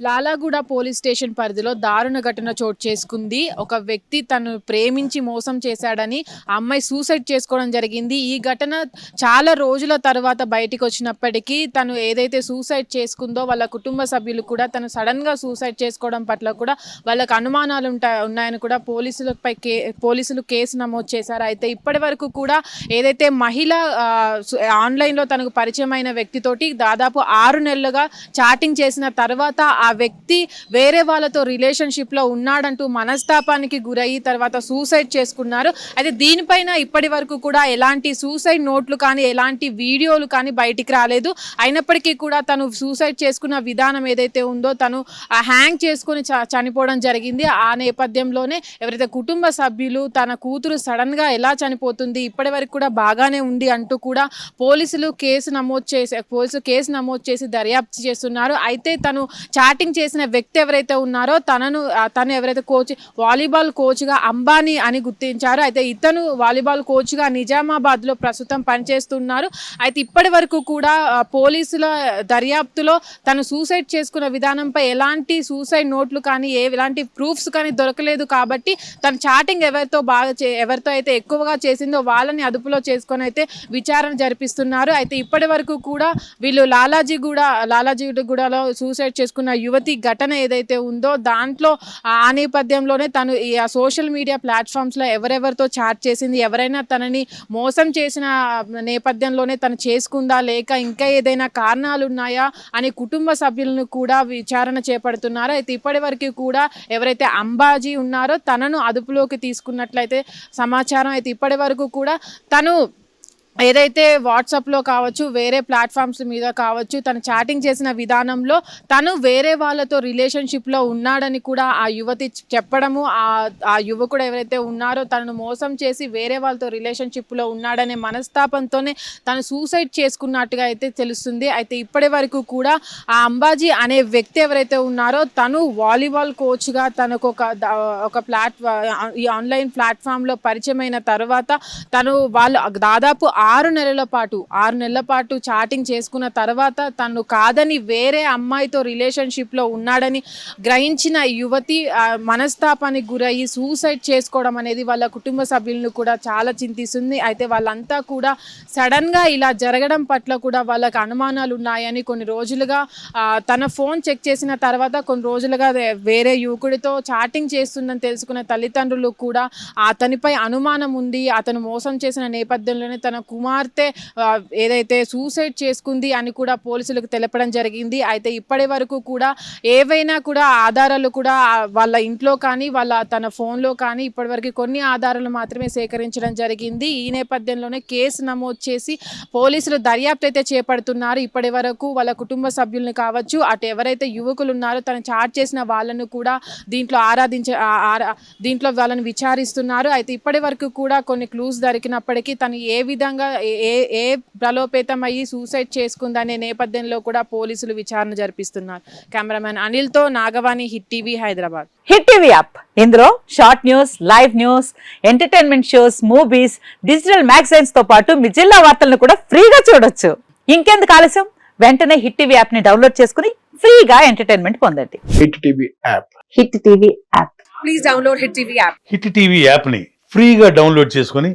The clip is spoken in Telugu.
లాలాగూడ పోలీస్ స్టేషన్ పరిధిలో దారుణ ఘటన చోటు చేసుకుంది. ఒక వ్యక్తి తను ప్రేమించి మోసం చేశాడని ఆ అమ్మాయి సూసైడ్ చేసుకోవడం జరిగింది. ఈ ఘటన చాలా రోజుల తర్వాత బయటికి వచ్చినప్పటికీ తను ఏదైతే సూసైడ్ చేసుకుందో వాళ్ళ కుటుంబ సభ్యులు కూడా తను సడన్గా సూసైడ్ చేసుకోవడం పట్ల కూడా వాళ్ళకు అనుమానాలు ఉంటాయి ఉన్నాయని కూడా పోలీసులపై కే పోలీసులు కేసు నమోదు చేశారు. అయితే ఇప్పటి వరకు కూడా ఏదైతే మహిళ ఆన్లైన్లో తనకు పరిచయమైన వ్యక్తితోటి దాదాపు ఆరు నెలలుగా చాటింగ్ చేసిన తర్వాత ఆ వ్యక్తి వేరే వాళ్ళతో రిలేషన్షిప్లో ఉన్నాడంటూ మనస్తాపానికి గురయ్యి తర్వాత సూసైడ్ చేసుకున్నారు. అయితే దీనిపైన ఇప్పటి వరకు కూడా ఎలాంటి సూసైడ్ నోట్లు కానీ ఎలాంటి వీడియోలు కానీ బయటికి రాలేదు. అయినప్పటికీ కూడా తను సూసైడ్ చేసుకున్న విధానం ఏదైతే ఉందో తను హ్యాంగ్ చేసుకొని చనిపోవడం జరిగింది. ఆ నేపథ్యంలోనే ఎవరైతే కుటుంబ సభ్యులు తన కూతురు సడన్గా ఎలా చనిపోతుంది ఇప్పటి వరకు కూడా బాగానే ఉంది అంటూ కూడా పోలీసులు కేసు నమోదు చేసి పోలీసులు కేసు నమోదు చేసి దర్యాప్తు చేస్తున్నారు. అయితే తను చాటింగ్ చేసిన వ్యక్తి ఎవరైతే ఉన్నారో తనను తను ఎవరైతే కోచ్ వాలీబాల్ కోచ్గా అంబానీ అని గుర్తించారు. అయితే ఇతను వాలీబాల్ కోచ్గా నిజామాబాద్లో ప్రస్తుతం పనిచేస్తున్నారు. అయితే ఇప్పటి వరకు కూడా పోలీసుల దర్యాప్తులో తను సూసైడ్ చేసుకున్న విధానంపై ఎలాంటి సూసైడ్ నోట్లు కానీ ఏ ఎలాంటి ప్రూఫ్స్ కానీ దొరకలేదు కాబట్టి తన చాటింగ్ ఎవరితో బాగా చే ఎవరితో అయితే ఎక్కువగా చేసిందో వాళ్ళని అదుపులో చేసుకొని అయితే విచారణ జరిపిస్తున్నారు. అయితే ఇప్పటి వరకు కూడా వీళ్ళు లాలాజీగూడ లాలాజీగూడలో సూసైడ్ చేసుకున్న యువతి ఘటన ఏదైతే ఉందో దాంట్లో ఆ నేపథ్యంలోనే తను ఈ సోషల్ మీడియా ప్లాట్ఫామ్స్లో ఎవరెవరితో చాట్ చేసింది ఎవరైనా తనని మోసం చేసిన నేపథ్యంలోనే తను చేసుకుందా లేక ఇంకా ఏదైనా కారణాలు ఉన్నాయా అని కుటుంబ సభ్యులను కూడా విచారణ చేపడుతున్నారు? అయితే ఇప్పటి వరకు కూడా ఎవరైతే అంబాజీ ఉన్నారో తనను అదుపులోకి తీసుకున్నట్లయితే సమాచారం అయితే ఇప్పటి వరకు కూడా తను ఏదైతే వాట్సాప్లో కావచ్చు వేరే ప్లాట్ఫామ్స్ మీద కావచ్చు తను చాటింగ్ చేసిన విధానంలో తను వేరే వాళ్ళతో రిలేషన్షిప్లో ఉన్నాడని కూడా ఆ యువతి చెప్పడము ఆ యువకుడు ఎవరైతే ఉన్నారో తనను మోసం చేసి వేరే వాళ్ళతో రిలేషన్షిప్లో ఉన్నాడనే మనస్తాపంతోనే తను సూసైడ్ చేసుకున్నట్టుగా అయితే తెలుస్తుంది. అయితే ఇప్పటి వరకు కూడా ఆ అంబాజీ అనే వ్యక్తి ఎవరైతే ఉన్నారో తను వాలీబాల్ కోచ్గా తనకు ఒక ఒక ప్లాట్ ఈ ఆన్లైన్ ప్లాట్ఫామ్లో పరిచయమైన తర్వాత తను వాళ్ళు దాదాపు ఆరు నెలల పాటు ఆరు నెలల పాటు చాటింగ్ చేసుకున్న తర్వాత తను కాదని వేరే అమ్మాయితో రిలేషన్షిప్లో ఉన్నాడని గ్రహించిన యువతి మనస్తాపానికి గురయ్యి సూసైడ్ చేసుకోవడం అనేది వాళ్ళ కుటుంబ సభ్యులను కూడా చాలా చింతిస్తుంది. అయితే వాళ్ళంతా కూడా సడన్గా ఇలా జరగడం పట్ల కూడా వాళ్ళకి అనుమానాలు ఉన్నాయని కొన్ని రోజులుగా తన ఫోన్ చెక్ చేసిన తర్వాత కొన్ని రోజులుగా వేరే యువకుడితో చాటింగ్ చేస్తుందని తెలుసుకున్న తల్లిదండ్రులు కూడా అతనిపై అనుమానం ఉంది. అతను మోసం చేసిన నేపథ్యంలోనే తన కుమార్తె ఏదైతే సూసైడ్ చేసుకుంది అని కూడా పోలీసులకు తెలపడం జరిగింది. అయితే ఇప్పటి వరకు కూడా ఏవైనా కూడా ఆధారాలు కూడా వాళ్ళ ఇంట్లో కానీ వాళ్ళ తన ఫోన్లో కానీ ఇప్పటివరకు కొన్ని ఆధారాలు మాత్రమే సేకరించడం జరిగింది. ఈ నేపథ్యంలోనే కేసు నమోదు చేసి పోలీసులు దర్యాప్తు అయితే చేపడుతున్నారు. ఇప్పటి వరకు వాళ్ళ కుటుంబ సభ్యులను కావచ్చు అటు ఎవరైతే యువకులు ఉన్నారో తను చాట్ చేసిన వాళ్ళను కూడా దీంట్లో ఆరాధించ ఆరా- దీంట్లో వాళ్ళని విచారిస్తున్నారు. అయితే ఇప్పటి వరకు కూడా కొన్ని క్లూస్ దొరికినప్పటికీ తను ఏ విధంగా ఏ- ఏ ఏ ప్రలోపేతం అయ్యి సూసైడ్ చేసుకుందనే నేపథ్యంలో కూడా పోలీసులు విచారణ జరిపిస్తున్నారు. Cameraman అనిల్తో Nagavani hit TV Hyderabad. Hit TV app. ఇందులో short news live news entertainment shows movies digital మ్యాగజైన్స్తో పాటు మీ జిల్లా వార్తలను కూడా ఫ్రీగా చూడొచ్చు. ఇంకెందుకు ఆలస్యం? వెంటనే హిట్ టీవీ యాప్ని డౌన్లోడ్ చేసుకుని ఫ్రీగా ఎంటర్టైన్మెంట్ పొందండి. Hit TV app. Hit TV app. Please download Hit TV app. Hit TV యాప్ని ఫ్రీగా డౌన్లోడ్ చేసుకొని